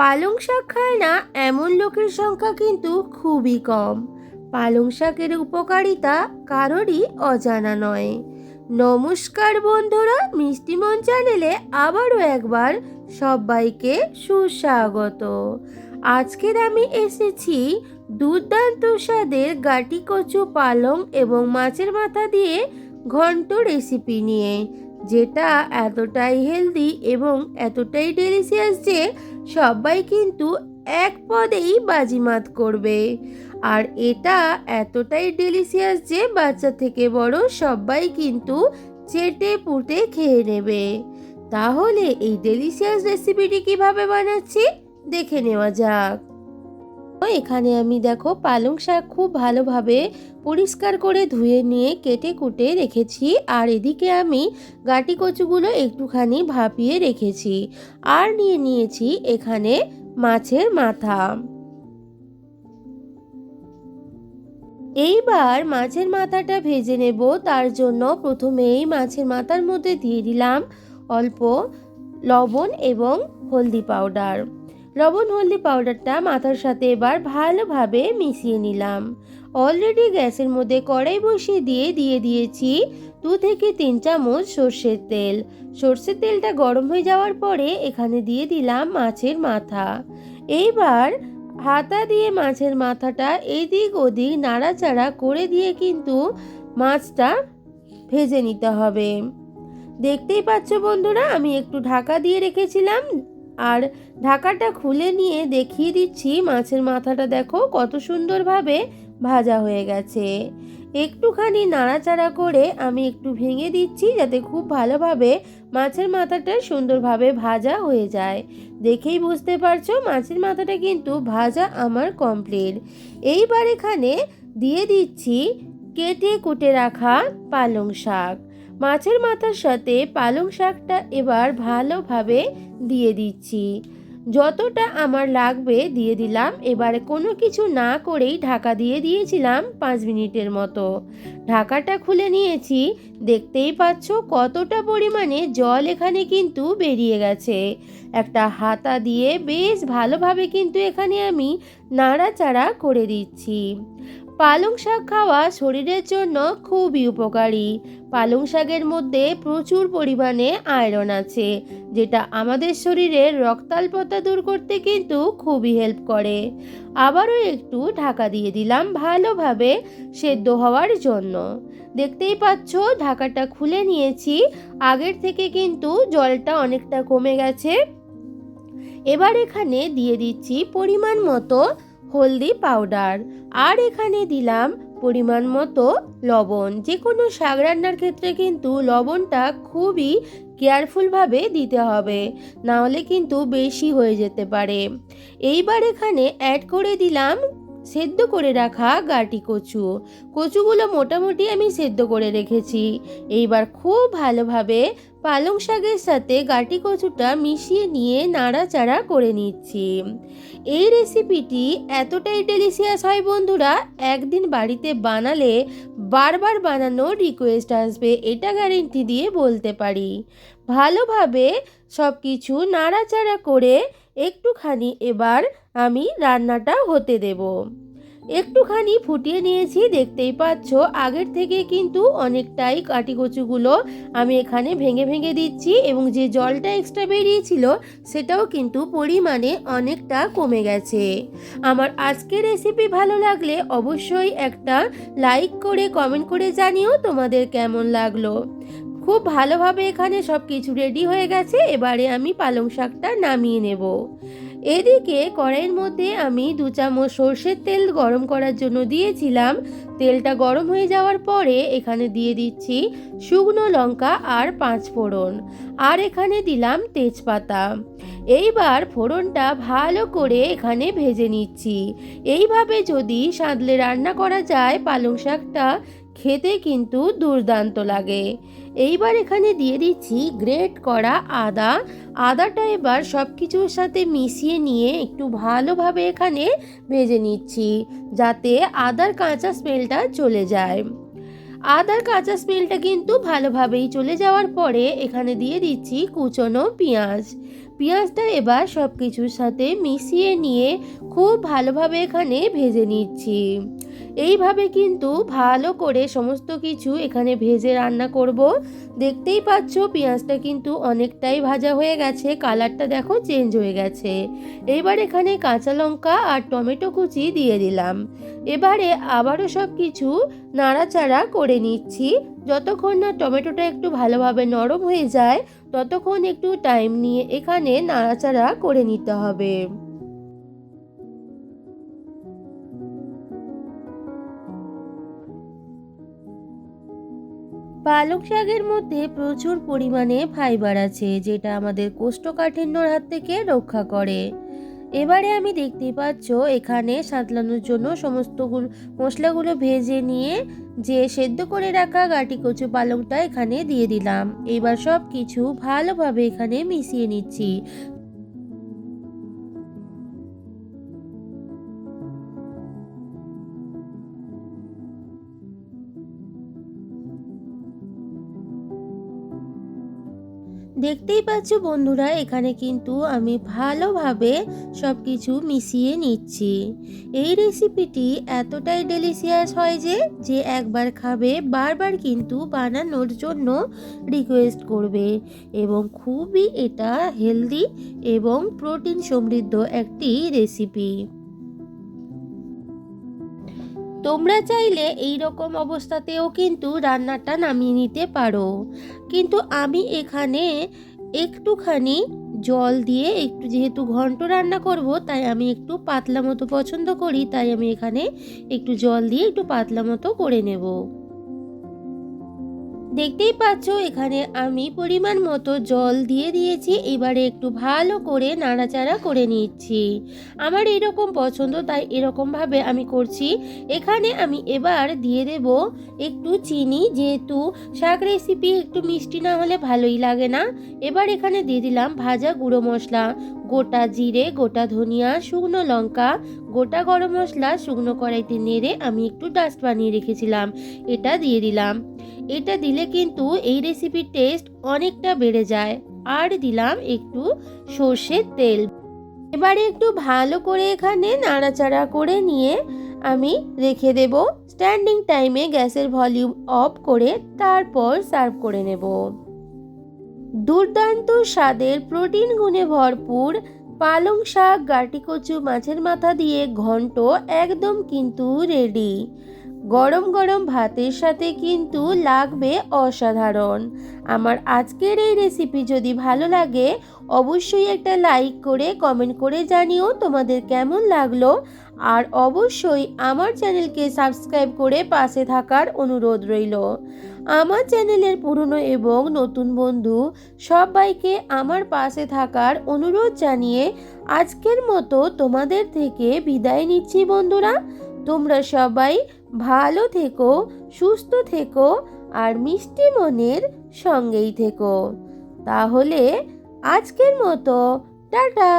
পালং শাক খায় না এমন লোকের সংখ্যা কিন্তু খুবই কম। পালং শাকের উপকারিতা কারোরই অজানা নয়। নমস্কার বন্ধুরা মিষ্টিমন চ্যানেলে আবারও একবার সবাইকে সুস্বাগত। আজকের আমি এসেছি দুর্দান্ত স্বাদের গাটি কচু পালং এবং মাছের মাথা দিয়ে ঘন্ট রেসিপি নিয়ে, যেটা এতটাই হেলদি এবং এতটাই ডেলিশিয়াস যে সবাই কিন্তু এক পদেই বাজিমাত করবে। আর এটা এতটাই ডেলিশিয়াস যে বাচ্চা থেকে বড় সবাই কিন্তু চেটে পুটে খেয়ে নেবে। তাহলে এই ডেলিশিয়াস রেসিপিটি কীভাবে বানাচ্ছি? দেখে নেওয়া যাক। এখানে আমি দেখো পালং শাক খুব ভালোভাবে পরিষ্কার করে ধুয়ে নিয়ে কেটে কুটে রেখেছি। আর এদিকে আমি গাটি কচুগুলো একটুখানি ভাপিয়ে রেখেছি আর নিয়ে নিয়েছি এখানে মাছের মাথা। এইবার মাছের মাথাটা ভেজে নেব, তার জন্য প্রথমেই মাছের মাথার মধ্যে দিয়ে দিলাম অল্প লবণ এবং হলদি পাউডার। লবণ, হলদি পাউডারটা মাথার সাথে এবার ভালোভাবে মিশিয়ে নিলাম। অলরেডি গ্যাসের মধ্যে কড়াই বসিয়ে দিয়ে দিয়ে দিয়েছি দু থেকে তিন চামচ সর্ষের তেল। সর্ষের তেলটা গরম হয়ে যাওয়ার পরে এখানে দিয়ে দিলাম মাছের মাথা। এইবার হাতা দিয়ে মাছের মাথাটা এদিক ওদিক নাড়াচাড়া করে দিয়ে কিন্তু মাছটা ভেজে নিতে হবে। দেখতেই পাচ্ছ বন্ধুরা, আমি একটু ঢাকা দিয়ে রেখেছিলাম। আর ঢাকাটা খুলে নিয়ে দেখিয়ে দিচ্ছি, মাছের মাথাটা দেখো কত সুন্দরভাবে ভাজা হয়ে গেছে। একটুখানি নাড়াচাড়া করে আমি একটু ভেঙে দিচ্ছি যাতে খুব ভালোভাবে মাছের মাথাটা সুন্দরভাবে ভাজা হয়ে যায়। দেখেই বুঝতে পারছ, মাছের মাথাটা কিন্তু ভাজা আমার কমপ্লিট এইবার এখানে দিয়ে দিচ্ছি কেটে কুটে রাখা পালং শাক। মাছের মাথার সাথে পালং শাকটা এবার ভালোভাবে দিয়ে দিচ্ছি। যতটা আমার লাগবে দিয়ে দিলাম। এবারে কোনো কিছু না করেই ঢাকা দিয়ে দিয়েছিলাম পাঁচ মিনিটের মতো। ঢাকাটা খুলে নিয়েছি। দেখতেই পাচ্ছ কতটা পরিমাণে জল এখানে কিন্তু বেরিয়ে গেছে। একটা হাতা দিয়ে বেশ ভালোভাবে কিন্তু এখানে আমি নাড়াচাড়া করে দিচ্ছি। পালং শাক খাওয়া শরীরের জন্য খুবই উপকারী। পালং শাকের মধ্যে প্রচুর পরিমাণে আয়রন আছে, যেটা আমাদের শরীরের রক্তাল্পতা দূর করতে কিন্তু খুবই হেল্প করে। আবারও একটু ঢাকা দিয়ে দিলাম ভালোভাবে সেদ্ধ হওয়ার জন্য। দেখতেই পাচ্ছ, ঢাকাটা খুলে নিয়েছি, আগের থেকে কিন্তু জলটা অনেকটা কমে গেছে। এবার এখানে দিয়ে দিচ্ছি পরিমাণ মতো হলদি পাউডার। আর এখানে দিলাম পরিমাণ মতো লবণ। যে কোনো শাক রান্নার ক্ষেত্রে কিন্তু লবণটা খুবই কেয়ারফুলভাবে দিতে হবে, নাহলে কিন্তু বেশি হয়ে যেতে পারে। এইবার এখানে অ্যাড করে দিলাম সেদ্ধ করে রাখা গাটি কচু। কচুগুলো মোটামুটি আমি সেদ্ধ করে রেখেছি। এইবার খুব ভালোভাবে পালং শাকের সাথে গাটি কচুটা মিশিয়ে নিয়ে নাড়াচাড়া করে নিচ্ছি। এই রেসিপিটি এতটাই ডেলিশিয়াস হয় বন্ধুরা, একদিন বাড়িতে বানালে বারবার বানানোর রিকোয়েস্ট আসবে, এটা গ্যারেন্টি দিয়ে বলতে পারি। ভালোভাবে সব কিছু নাড়াচাড়া করে একটুখানি এবার আমি রান্নাটা হতে দেব। একটুখানি ফুটিয়ে নিয়েছি, দেখতেই পাচ্ছ আগের থেকে কিন্তু অনেকটাই কাটি কচুগুলো আমি এখানে ভেঙে ভেঙে দিচ্ছি এবং যে জলটা এক্সট্রা বেরিয়েছিল সেটাও কিন্তু পরিমাণে অনেকটা কমে গেছে। আমার আজকের রেসিপি ভালো লাগলে অবশ্যই একটা লাইক করে কমেন্ট করে জানিও তোমাদের কেমন লাগল। খুব ভালোভাবে এখানে সব কিছু রেডি হয়ে গেছে, এবারে আমি পালং শাকটা নামিয়ে নেব। এদিকে কড়াইয়ের মধ্যে আমি দু চামচ সর্ষের তেল গরম করার জন্য দিয়েছিলাম। তেলটা গরম হয়ে যাওয়ার পরে এখানে দিয়ে দিচ্ছি শুকনো লঙ্কা আর পাঁচ ফোড়ন। আর এখানে দিলাম তেজপাতা। এইবার ফোড়নটা ভালো করে এখানে ভেজে নিচ্ছি। এইভাবে যদি সাদলে রান্না করা যায়, পালং শাকটা খেতে কিন্তু দুর্দান্ত লাগে। এইবার এখানে দিয়ে দিচ্ছি গ্রেট করা আদা। আদাটা এবার সব কিছুর সাথে মিশিয়ে নিয়ে একটু ভালোভাবে এখানে ভেজে নিচ্ছি, যাতে আদার কাঁচা স্মেলটা চলে যায়। আদার কাঁচা স্মেলটা কিন্তু ভালোভাবেই চলে যাওয়ার পরে এখানে দিয়ে দিচ্ছি কুচনো পেঁয়াজ। পেঁয়াজটা এবার সব কিছুর সাথে মিশিয়ে নিয়ে খুব ভালোভাবে এখানে ভেজে নিচ্ছি। এইভাবে কিন্তু ভালো করে সমস্ত কিছু এখানে ভেজে রান্না করব। দেখতেই পাচ্ছ, পেঁয়াজটা কিন্তু অনেকটাই ভাজা হয়ে গেছে, কালারটা দেখো চেঞ্জ হয়ে গেছে। এবার এখানে কাঁচা লঙ্কা আর টমেটো কুচি দিয়ে দিলাম। এবারে আবারও সব কিছু নাড়াচাড়া করে নিচ্ছি। যতক্ষণ না টমেটোটা একটু ভালোভাবে নরম হয়ে যায়, ততক্ষণ একটু টাইম নিয়ে এখানে নাড়াচাড়া করে নিতে হবে। পালং শাকের মধ্যে প্রচুর পরিমাণে ফাইবার আছে, যেটা আমাদের কোষ্ঠকাঠিন্যর হাত থেকে রক্ষা করে। এবারে আমি দেখতে পাচ্ছ, এখানে সাঁতলানোর জন্য সমস্তগুলো মশলাগুলো ভেজে নিয়ে যে সেদ্ধ করে রাখা গাটি কচু পালংটা এখানে দিয়ে দিলাম। এবার সব কিছু ভালোভাবে এখানে মিশিয়ে নিচ্ছি। দেখতেই পাচ্ছ বন্ধুরা, এখানে কিন্তু আমি ভালোভাবে সব কিছু মিশিয়ে নিচ্ছি। এই রেসিপিটি এতটাই ডেলিশিয়াস হয় যে যে একবার খাবে, বারবার কিন্তু বানানোর জন্য রিকোয়েস্ট করবে। এবং খুবই এটা হেলদি এবং প্রোটিন সমৃদ্ধ একটি রেসিপি তোমরা চাইলে এই রকম অবস্থাতেও কিন্তু রান্নাটা নামিয়ে নিতে পারো। কিন্তু আমি এখানে একটুখানি জল দিয়ে একটু যেহেতু ঘন্ট রান্না করব, তাই আমি একটু পাতলা মতো পছন্দ করি, তাই আমি এখানে একটু জল দিয়ে একটু পাতলা মতো করে নেব। দেখতেই পাচ্ছ, এখানে আমি পরিমাণ মতো জল দিয়ে দিয়েছি। এবারে একটু ভালো করে নাড়াচাড়া করে নিচ্ছি। আমার এরকম পছন্দ, তাই এরকমভাবে আমি করছি। এখানে আমি এবার দিয়ে দেব একটু চিনি, যেহেতু শাক রেসিপি একটু মিষ্টি না হলে ভালোই লাগে না। এবার এখানে দিয়ে দিলাম ভাজা গুঁড়ো মশলা। গোটা জিরে, গোটা ধনিয়া, শুকনো লঙ্কা, গোটা গরম মশলা, শুকনো কড়াইতে নেড়ে আমি একটু ডাস্ট বানিয়ে রেখেছিলাম। এটা দিয়ে দিলাম। এটা দিলে কিন্তু এই রেসিপির টেস্ট অনেকটা বেড়ে যায়। আর দিলাম একটু সর্ষের তেল। এবারে একটু ভালো করে এখানে নাড়াচাড়া করে নিয়ে আমি রেখে দেব। স্ট্যান্ডিং টাইমে গ্যাসের ভলিউম অফ করে তারপর সার্ভ করে নেব। দুর্দান্ত স্বাদের প্রোটিন গুণে ভরপুর পালং শাক, গাটি কচু, মাছের মাথা দিয়ে ঘন্ট একদম কিন্তু রেডি গরম গরম ভাতের সাথে কিন্তু লাগবে অসাধারণ। আমার আজকের এই রেসিপি যদি ভালো লাগে, অবশ্যই একটা লাইক করে কমেন্ট করে জানিও তোমাদের কেমন লাগল। আর অবশ্যই আমার চ্যানেলকে সাবস্ক্রাইব করে পাশে থাকার অনুরোধ রইল। আমার চ্যানেলের পুরনো এবং নতুন বন্ধু সবাইকে আমার পাশে থাকার অনুরোধ জানিয়ে আজকের মতো তোমাদের থেকে বিদায় নিচ্ছি বন্ধুরা। তোমরা সবাই ভালো থেকো সুস্থ থেকো আর মিষ্টি মনের সঙ্গেই থেকো। তাহলে আজকের মতো টাটা!